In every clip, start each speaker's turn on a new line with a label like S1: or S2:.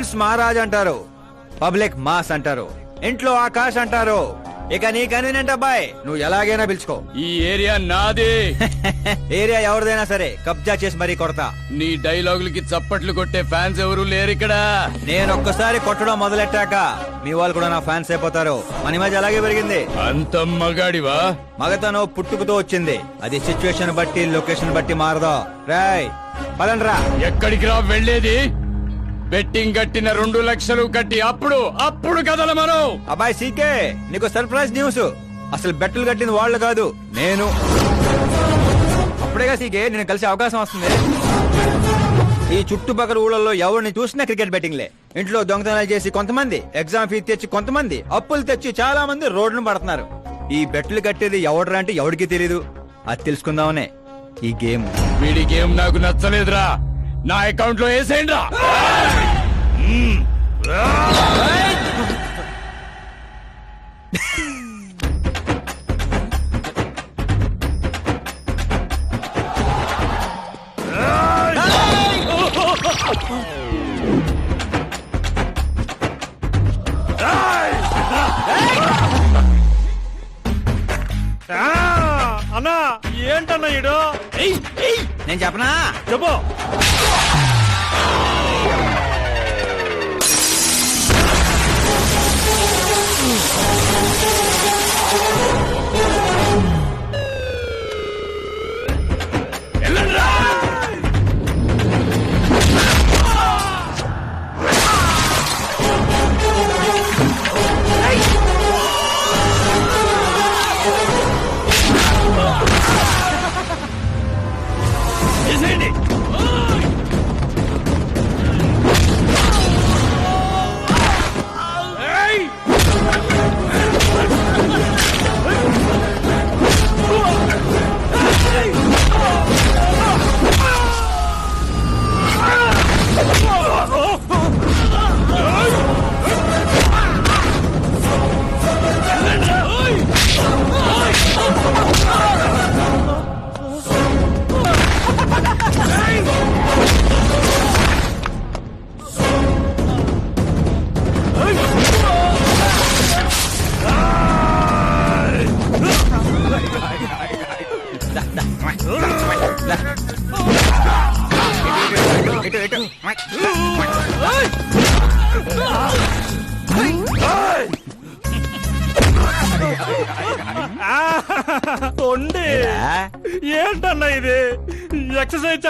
S1: Servants Maharaj అంటారు. Public mass అంటారు. ఇంట్లో ఆకాశ్ అంటారు. ఇక నీ కన్వీనెంట్ అబ్బాయి? నువ్వు ఎలాగైనా పిలుచుకో.
S2: ఈ ఏరియా నాదే.
S1: ఏరియా ఎవరిదైనా సరే కబ్జా చేసి మరీ కొడతా.
S2: నీ డైలాగులకి చప్పట్లు కొట్టే ఫ్యాన్స్ ఎవరు లేరు ఇక్కడ.
S1: నేను ఒక్కసారి కొట్టడం మొదలెట్టాక మీ వాళ్ళు కూడా నా ఫ్యాన్స్ అయిపోతారు. మన మధ్య అలాగే పెరిగింది.
S2: అంత మగాడివా?
S1: మగతను పుట్టుకతో వచ్చింది. అది సిచ్యువేషన్ బట్టి లొకేషన్ బట్టి మారదు. రాయ్ పదండ్రా.
S2: ఎక్కడికి రా వెళ్ళేది? బెట్టింగ్ కట్టిన రెండు లక్షలు కట్టి అప్పుడు అప్పుడు కదల మనం.
S1: అబ్బాయి సీకే నీకు సర్ప్రైజ్ న్యూస్. అసలు బెట్టలు కట్టింది వాళ్ళు కాదు నేను. అప్పుడేగా సీకే నేను కలిసే అవకాశం వస్తుంది. ఈ చుట్టుపక్కల ఊళ్ళల్లో ఎవరిని చూసినా క్రికెట్ బెట్టింగ్లే. ఇంట్లో దొంగతనాలు చేసి కొంతమంది ఎగ్జామ్ ఫీ తెచ్చి కొంతమంది అప్పులు తెచ్చి చాలా మంది రోడ్లను పడుతున్నారు. ఈ బెట్లు కట్టేది ఎవడరా అంటే ఎవడికి తెలీదు. అది తెలుసుకుందామనే ఈ గేమ్.
S2: వీడి గేమ్ నాకు నచ్చలేదురా. నా అకౌంట్లో వేసేయండి రా.
S3: అన్నా ఏంటన్నా ఈడు
S1: నేను చెప్పనా?
S3: చెప్పు.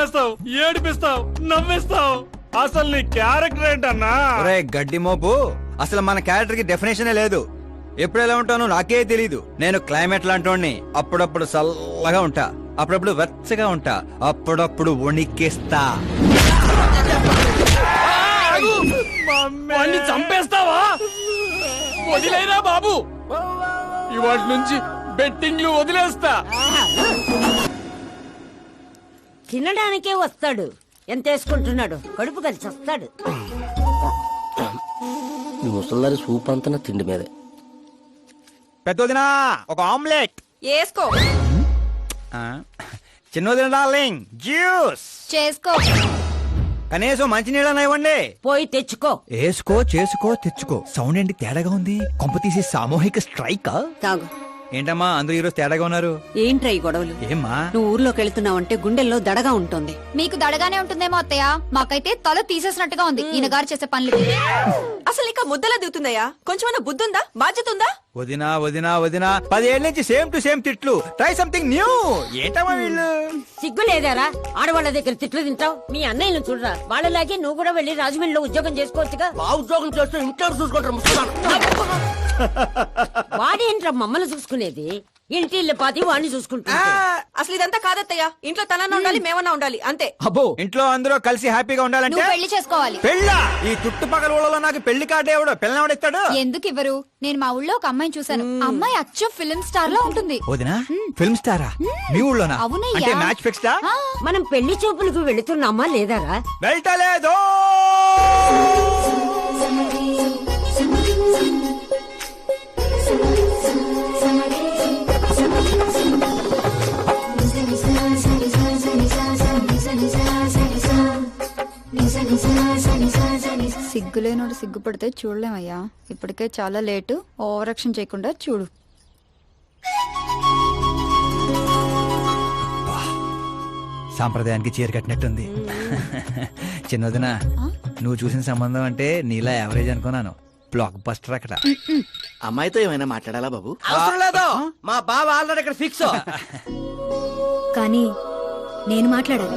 S3: చేస్తావు ఏడిపిస్తావు నవ్విస్తావు. అసలు నీ క్యారెక్టర్ ఏంటన్నా?
S1: ఒరే గడ్డి మోపు. అసలు మన క్యారెక్టర్కి డెఫినేషనే లేదు. ఎప్పుడు ఎలా ఉంటానో నాకే తెలీదు. నేను క్లైమేట్ లాంటోడిని అప్పుడప్పుడు చల్లగా ఉంటా. అప్పుడప్పుడు వెచ్చగా ఉంటా. అప్పుడప్పుడు వణికిస్తా.
S2: వాడిని చంపేస్తావా? వదిలేరా బాబు. ఇవాటి నుంచి బెట్టింగ్లు వదిలేస్తా.
S4: తినడానికే వస్తాడు. ఎంత వేసుకుంటున్నాడు? కడుపు కలిసి వస్తాడు.
S5: ఈ ముసల్దారి సూప్ అంతా నా తిండి మీదే.
S1: పెద్దదినా ఒక ఆమ్లెట్.
S6: వేసుకో.
S1: చిన్నదిన డార్లింగ్ జ్యూస్.
S6: చేసుకో.
S1: కనీసం మంచినీళ్ళని ఇవ్వండి.
S4: పోయి తెచ్చుకో.
S1: వేసుకో చేసుకో తెచ్చుకో. సౌండ్ ఏంటి తేడాగా ఉంది? కొంప తీసి సామూహిక స్ట్రైక్?
S7: తాగు.
S1: ఏంటమ్మా అందరూ ఈరోజు తేడాగా ఉన్నారు?
S7: ఏంట్రా ఈ గొడవలు?
S1: ఏమ్మా?
S7: నువ్వు ఊర్లోకి వెళ్తున్నావంటే గుండెల్లో దడగా ఉంటుంది.
S6: మీకు దడగానే ఉంటుందేమో అత్తయ్య. మాకైతే తల తీసేసినట్టుగా ఉంది. ఈయన గారు చేసే పనులు
S8: అసలు ఇంకా ముద్దలా దిగుతుందయ్యా? కొంచెమైనా బుద్ధి ఉందా బాధ్యత ఉందా?
S1: వదినా వదినా వదినా. పదేళ్ళ నుంచి సేమ్ టు సేమ్ తిట్లు. ట్రై సంథింగ్ న్యూ ఏంటమ్మా వీళ్ళు?
S4: సిగ్గు లేదారా? ఆడవాళ్ళ దగ్గర తిట్లు తింటావు? మీ అన్నయ్యను చూడరా? వాళ్ళలాగే నువ్వు కూడా వెళ్ళి రాజమండ్రిలో ఉద్యోగం చేసుకోవచ్చుగా?
S5: మా ఉద్యోగం చేస్తే ఇంట్లో చూసుకుంటారు
S4: వాడేంట్రా మమ్మల్ని చూసుకునేది? ఇంటి ఇల్లు పాతి వాడిని చూసుకుంటా
S8: అసలు ఇదంతా కాదత్తయ్యా. ఇంట్లో తనన్నా ఉండాలి మేమన్నా ఉండాలి అంతే.
S1: అబ్బో. ఇంట్లో అందరూ కలిసి హ్యాపీగా ఉండాలంటే
S6: నువ్వు పెళ్ళి చేసుకోవాలి.
S1: పెళ్ళ? ఈ చుట్టుపక్కల ఊళ్ళలో నాకు పెళ్ళి కార్డు ఎవడు? పెళ్ళవడిస్తాడు
S6: ఎందుకు ఇవ్వరు? నేను మా ఊళ్ళో ఒక అమ్మాయిని చూశాను. అమ్మాయి అచ్చు ఫిల్మ్ స్టార్లో ఉంటుంది.
S1: వదినా ఫిల్మ్ స్టారా? మీ ఊళ్ళోనా?
S6: అవునయ్యా.
S1: అంటే మ్యాచ్ ఫిక్స్డా?
S6: ఆ,
S4: మనం పెళ్ళి చూపులకు వెళుతున్నామా లేదారా?
S1: వెళ్ళటలేదు
S6: సిగ్గులేనోడు సిగ్గుపడితే చూడలేమయ్యా. ఇప్పటికే చాలా లేటు. ఓవరాక్షన్ చేయకుండా చూడు.
S1: సాంప్రదాయానికి చీర కట్టినట్టుంది. చిన్నదిన నువ్వు చూసిన సంబంధం అంటే నీలా యావరేజ్ అనుకున్నాను. బ్లాక్ బస్టర్ అక్కడ
S5: అమ్మాయితో ఏమైనా మాట్లాడాలా బాబు?
S9: అవసరం లేదు. మా బావ ఆల్రెడీ ఇక్కడ ఫిక్స్
S6: కానీ నేను మాట్లాడాలి.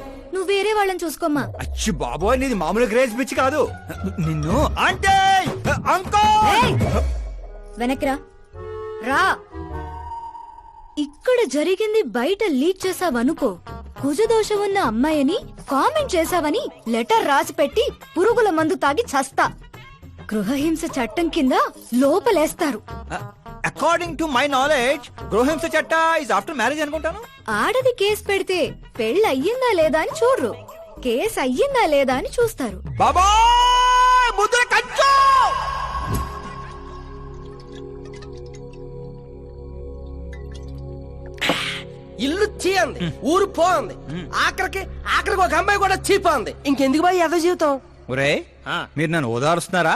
S6: నువ్వు వేరే వాళ్ళని చూసుకోమ్మా.
S1: అచ్చి బాబోయ్ నీది మామూలు గ్రేజ్ పిచ్చి కాదు. నిన్ను అంటే!
S6: వెనక్రా రా. ఇక్కడ జరిగింది బయట లీక్ చేసావనుకో కుజదోషం ఉన్న అమ్మాయిని కామెంట్ చేసావని లెటర్ రాసి పెట్టి పురుగుల మందు తాగి చస్తా. గృహహింస చట్టం కింద లోపలేస్తారు.
S1: అకార్డింగ్ టు మై నాలెడ్జ్ గృహింస చట్ట ఇస్ ఆఫ్టర్ మ్యారేజ్ అనుకుంటాను.
S6: ఆడది కేసు పెడితే పెళ్ళి అయ్యిందా లేదా అని చూడరు. కేసు అయ్యిందా లేదా అని చూస్తారు.
S1: బాబోయ్ ముద్ర కంచు!
S9: ఇల్లు చీయంది ఊరు పోంది. ఆఖరికి ఆఖరికి ఒక అమ్మాయి కూడా చీపోంది. ఇంకెందుకు బాయ్ ఎద జీవితం?
S1: ఒరే మీరు నన్ను ఓదారుస్తున్నారా?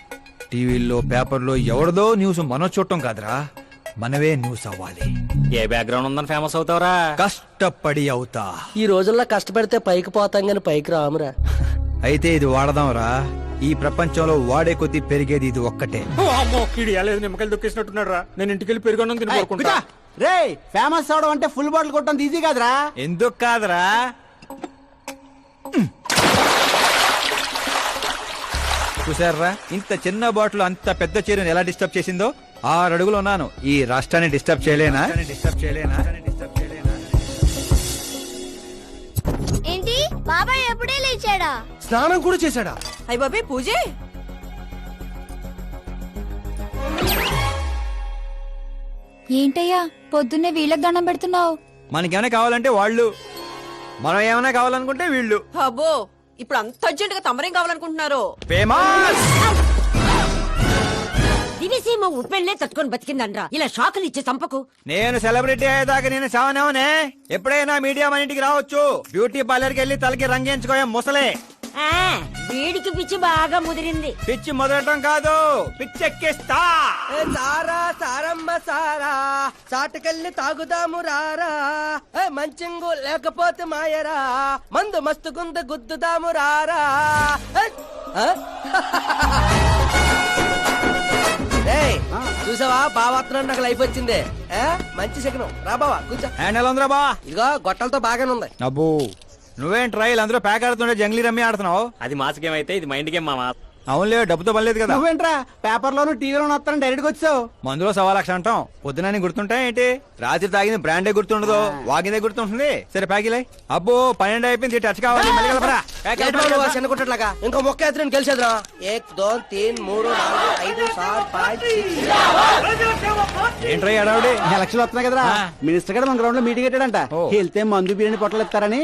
S1: టీవీల్లో పేపర్లో ఎవరిదో న్యూస్ మనం చూడటం కాదురా. మనవే న్యూస్ అవ్వాలి.
S3: ఏ బ్యాక్గ్రౌండ్ ఉందని ఫేమస్ అవుతావరా?
S1: కష్టపడి అవుతా.
S9: ఈ రోజుల్లో కష్టపడితే పైకి పోతాం గాని పైకి రామురా.
S1: అయితే ఇది వాడదాంరా. ఈ ప్రపంచంలో వాడే కొద్దీ పెరిగేది ఇది ఒక్కటే.
S3: నిమ్మకాయలు దొక్కేసినట్టున్నాడు రా నేను ఇంటికి వెళ్ళి తిని కోరుకుంటా
S5: రే ఫేమస్ అవడం అంటే ఫుల్ బాటిల్ కొట్టడం ఈజీ కాదురా.
S1: ఎందుకు కాదురా? చూసారా ఇంత చిన్న బాటిల్ అంత పెద్ద చీరను ఎలా డిస్టర్బ్ చేసిందో? ఆరు అడుగులు ఉన్నాను. ఈ రాష్ట్రాన్ని డిస్టర్బ్ చేయలేనా? డిస్టర్బ్ చేయలేనా?
S6: ఏంటి? బాబాయ్ ఎప్పుడే లేచాడా?
S9: స్నానం కూడా చేశాడా?
S8: అయ్య బాబే పూజే?
S6: ఏంటయ్యా పొద్దున్నే వీళ్ళకి దండం పెడుతున్నావు?
S1: మనకేమైనా కావాలంటే వాళ్ళు మనం ఏమైనా కావాలనుకుంటే వీళ్ళు.
S8: అబ్బో ఇప్పుడు అంత అర్జెంట్గా తమరేం కావాలనుకుంటున్నారు?
S1: ఫేమస్!
S4: దివిసీమ ఉప్పెళ్ళే తట్టుకొని బతికిందనరా ఇలా షాకులు ఇచ్చే చంపకు.
S1: నేను సెలబ్రిటీ అయ్యేదాకా నేను చావనేవనే ఎప్పుడైనా మీడియా మన ఇంటికి రావచ్చు. బ్యూటీ పార్లర్కి వెళ్ళి తలకి రంగేయించుకోయా ముసలే.
S4: ఆ, వీడికి పిచ్చి బాగా ముదిరింది.
S1: పిచ్చి మొదలటం కాదు పిచ్చెక్కిస్తా.
S9: ఏ సారా సారమ్మ సారా చాటుకెళ్ళి తాగుదాము రారా. ఏ మంచింగు లేకపోతే మాయరా మందు మస్తుకుంద గుద్దుదాము రారా. ఏ, ఆ? ఏయ్, చూసావా బావాత్రం నాకు లైఫ్ వచ్చింది. ఏ, మంచి శకనం. రా బావా కూర్చో.
S1: హ్యాండ్ ఎలా ఉందిరా బా.
S9: ఇదిగో గొట్టలతో బాగానే ఉంది
S1: అబ్బో. నువ్వేం ట్రైల్ అందరూ ప్యాక్ ఆడుతుండే జంగ్లీ రమ్మి ఆడుతున్నావు?
S3: అది మాస్ గేమ్ అయితే ఇది మైండ్ గేమ్ మామా
S1: అవునులే డబ్బుతో పని లేదు కదా.
S5: నువ్వేంట్రా? పేపర్ లోను టీవీలోను వస్తాను డైరెక్ట్గా వచ్చావు.
S1: మందులో సవా లక్ష అంటాం. పొద్దునని గుర్తుంటాయి ఏంటి? రాత్రి తాగింది బ్రాండే గుర్తుండదు. వాగిందే గుర్తుంటుంది. సరే ప్యాకిలే అబ్బో పన్నెండు అయిపోయింది. టచ్ కావాలి. మళ్ళీ కలపరా. ప్యాక్
S9: ఏంట్రా
S1: అయిపోయింది
S9: నువ్వు ఆ
S1: కదా.
S9: చిన్న కుట్టట్లాగా ఇంకో మొక్క ఎత్తున గెలిచేద్రా ఏక్ దో తీన్ మూడు నాలుగు ఐదు సార్ పాంచ్
S1: ఏంట్రా?
S5: ఎలక్షన్ వస్తున్నాయి కదరా. మినిస్టర్ గారు మన గ్రౌండ్లో మీటింగ్ పెట్టాడంట. వెళ్తే మందు బిర్యానీ పొట్టలు ఇస్తారని.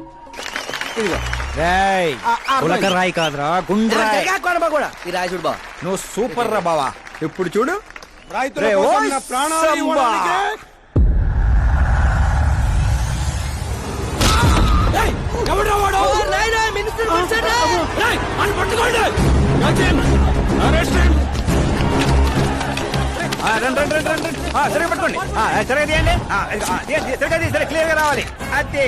S5: ఇదిగో.
S1: రాయ్
S5: ఆ, ఆ,
S1: ఉలక రాయి కాదురా గుండ్రాయ్.
S9: కొనబా కూడా? ఈ రాజుడు బా.
S1: నువ్వు సూపర్ రా బావా. ఇప్పుడు చూడు.
S3: రైతుల
S1: రే,
S3: కోసం
S1: ఓయ్
S3: నా ప్రాణాలు
S1: సంబా.
S3: ఇవ్వడానికే.
S1: ఆ, రండి రండి రండి రండి. ఆ, సరిగ్గా పట్టుకోండి. ఆ, సరిగ్గా తీయండి. ఆ, ఇది, ఆ, తీయండి, సరిగ్గా తీయండి, సరే క్లియర్గా రావాలి. అది.